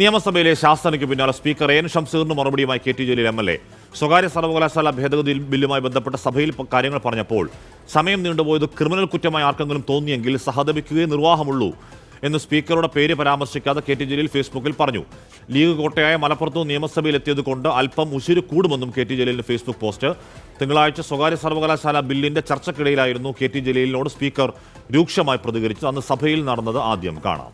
നിയമസഭയിലെ ശാസനയ്ക്ക് പിന്നാലെ speaker N ഷംസീറിന് മറുപടിയുമായി K T Jaleel M L A. സ്വകാര്യ സർവകലാശാല ഭേദഗതി ബില്ലുമായി ബന്ധപ്പെട്ട സഭയിൽ കാര്യങ്ങൾ പറഞ്ഞപ്പോൾ സമയം നീണ്ടുപോയത് ക്രിമിനൽ കുറ്റമായി ആർക്കെങ്കിലും തോന്നിയെങ്കിൽ സഹതപിക്കുകയേ നിർവാഹമുള്ളൂ എന്ന് സ്പീക്കറുടെ പേര് പരാമർശിക്കാതെ കെ ടി ജലീൽ ഫേസ്ബുക്കിൽ പറഞ്ഞു. ലീഗ് കോട്ടയായ മലപ്പുറത്ത് നിയമസഭയിൽ എത്തിയത് കൊണ്ട് അല്പം ഉശിര് കൂടുമെന്നും കെ ടി ജലീലിന്റെ ഫേസ്ബുക്ക് പോസ്റ്റ്. തിങ്കളാഴ്ച സ്വകാര്യ സർവകലാശാല ബില്ലിന്റെ ചർച്ചക്കിടയിലായിരുന്നു കെ ടി ജലീലിനോട് സ്പീക്കർ രൂക്ഷമായി പ്രതികരിച്ചു അന്ന് സഭയിൽ നടന്നത് ആദ്യം കാണാം.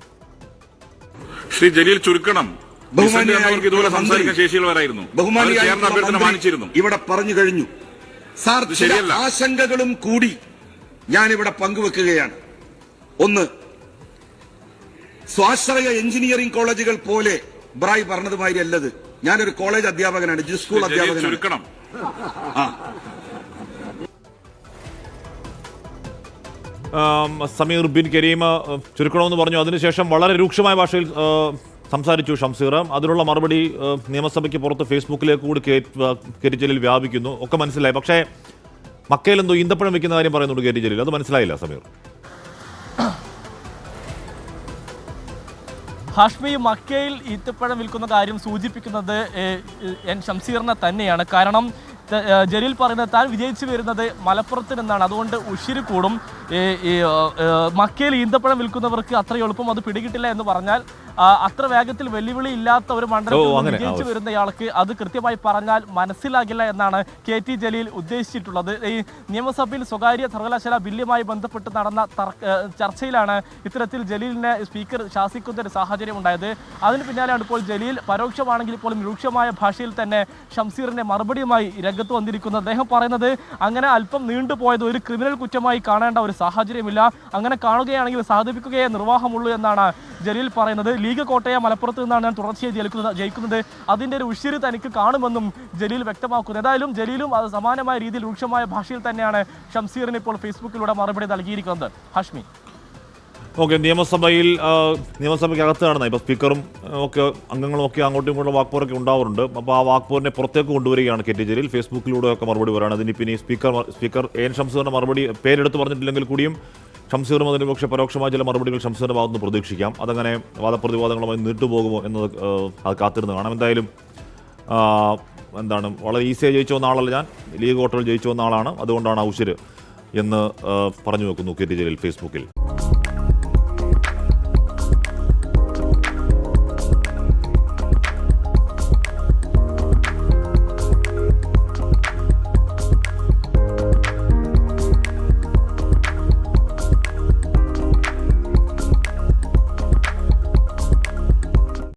ശ്രീ ജലീൽ ചുരുക്കണം. ബഹുമാനിയായ ഇതുപോലെ മന്ത്രി, സംസാരിക്കാൻ ശേഷിയുള്ളവരായിരുന്നു. അവർ അഭ്യർത്ഥന മാനിച്ചിരുന്നു. ഇവിടെ പറഞ്ഞു കഴിഞ്ഞു. സാർ ശരിയല്ല. ആശങ്കകളും കൂടി ഞാനിവിടെ പങ്കുവെക്കുകയാണ്. ഒന്ന് സ്വാശ്രയ എഞ്ചിനീയറിംഗ് കോളേജുകൾ പോലെ ബ്രായ് പറഞ്ഞതുമാതിരി അല്ലത്. ഞാനൊരു കോളേജ് അധ്യാപകനാണ് ജി സ്കൂൾ അധ്യാപകനാണ്. ആം, സമീർ ബിൻ കരീം ചുരുക്കണമെന്ന് പറഞ്ഞു. അതിനുശേഷം വളരെ രൂക്ഷമായ ഭാഷയിൽ സംസാരിച്ചു ഷംസീർ അതിനുള്ള മറുപടി നിയമസഭയ്ക്ക് പുറത്ത് ഫേസ്ബുക്കിലേക്ക് കൂടി കെ ആ, കെ ടി ജലീൽ വ്യാപിക്കുന്നു. ഒക്കെ മനസ്സിലായി. പക്ഷേ മക്കയിൽ എന്തോ ഈന്തപ്പഴം വെക്കുന്ന കാര്യം പറയുന്നുണ്ട് കേരിജലിൽ അത് മനസ്സിലായില്ല സമീർ. ഹാഷ്മി മക്കയിൽ ഈത്തപ്പഴം വിൽക്കുന്ന കാര്യം സൂചിപ്പിക്കുന്നത് എൻ ഷംസീറിനെ തന്നെയാണ്. കാരണം ജലീൽ പറയുന്നത് താൻ വിജയിച്ചു വരുന്നത് മലപ്പുറത്ത് നിന്നാണ്. അതുകൊണ്ട് ഉഷിരി കൂടും. ഈ, മക്കയിൽ ഈന്തപ്പഴം വിൽക്കുന്നവർക്ക് അത്ര എളുപ്പം അത് പിടികിട്ടില്ല എന്ന് പറഞ്ഞാൽ അത്ര വേഗത്തിൽ വെല്ലുവിളി ഇല്ലാത്ത ഒരു മണ്ഡലത്തിൽ ജയിച്ചു വിജയിച്ചു വരുന്നയാൾക്ക് അത് കൃത്യമായി പറഞ്ഞാൽ മനസ്സിലാകില്ല എന്നാണ് കെ ടി ജലീൽ ഉദ്ദേശിച്ചിട്ടുള്ളത്. ഈ നിയമസഭയിൽ സ്വകാര്യ സർവകലാശാല ബില്ലുമായി ബന്ധപ്പെട്ട് നടന്ന ചർച്ചയിലാണ് ഇത്തരത്തിൽ ജലീലിനെ സ്പീക്കർ ശാസിക്കുന്ന ഒരു സാഹചര്യം ഉണ്ടായത്. അതിന് പിന്നാലെയാണ് ഇപ്പോൾ ജലീൽ പരോക്ഷമാണെങ്കിൽ പോലും രൂക്ഷമായ ഭാഷയിൽ തന്നെ ഷംസീറിന്റെ മറുപടിയുമായി രംഗത്ത് വന്നിരിക്കുന്നത്. അദ്ദേഹം പറയുന്നത് അങ്ങനെ അല്പം നീണ്ടുപോയത് ഒരു ക്രിമിനൽ കുറ്റമായി കാണേണ്ട ഒരു സാഹചര്യമില്ല. അങ്ങനെ കാണുകയാണെങ്കിൽ സാധിപ്പിക്കുകയേ നിർവാഹമുള്ളൂ എന്നാണ് ജലീൽ പറയുന്നത്. ലീഗ് കോട്ടയ മലപ്പുറത്ത് നിന്നാണ് ഞാൻ തുടർച്ചയായി ജയിക്കുന്നത് ജയിക്കുന്നത്. അതിന്റെ ഒരു ഉഷിര് തനിക്ക് കാണുമെന്നും ജലീൽ വ്യക്തമാക്കുന്നു. ഏതായാലും ജലീലും അത് സമാനമായ രീതിയിൽ രൂക്ഷമായ ഭാഷയിൽ തന്നെയാണ് ഷംസീറിന് ഇപ്പോൾ ഫേസ്ബുക്കിലൂടെ മറുപടി നൽകിയിരിക്കുന്നത്. ഹാഷ്മി. ഓക്കെ നിയമസഭയിൽ നിയമസഭയ്ക്ക് നിയമസഭയ്ക്കകത്ത് നടന്ന ഇപ്പോൾ സ്പീക്കറും ഒക്കെ അംഗങ്ങളും ഒക്കെ അങ്ങോട്ടും ഇങ്ങോട്ടും വാക്പോരൊക്കെ ഉണ്ടാവാറുണ്ട്. അപ്പോൾ ആ വാക്പോറിനെ പുറത്തേക്ക് കൊണ്ടുവരികയാണ് കെ ടി ജലീൽ. ഫേസ്ബുക്കിലൂടെ ഒക്കെ മറുപടി പറയുകയാണ്. അതിന് പിന്നെ സ്പീക്കർ സ്പീക്കർ എൻ ഷംസൂറിന്റെ മറുപടി പേരെടുത്ത് പറഞ്ഞിട്ടില്ലെങ്കിൽ കൂടിയും ഷംസീറും അതിന് പക്ഷേ പരോക്ഷമായ ചില മറുപടികൾ ഷംസീറിന്റെ ഭാഗത്തുനിന്ന് പ്രതീക്ഷിക്കാം. അതങ്ങനെ വാദപ്രതിവാദങ്ങളുമായി നീട്ടുപോകുമോ എന്നത് അത് കാത്തിരുന്ന് കാണാം. എന്തായാലും എന്താണ് വളരെ ഈസിയായി ജയിച്ചു വന്ന ആളല്ല ഞാൻ. ലീഗ് വോട്ടുകൾ ജയിച്ചു വന്ന ആളാണ് അതുകൊണ്ടാണ് ഔഷര് എന്ന് പറഞ്ഞു വെക്കുന്നു കെ ടി ജലീൽ ഫേസ്ബുക്കിൽ.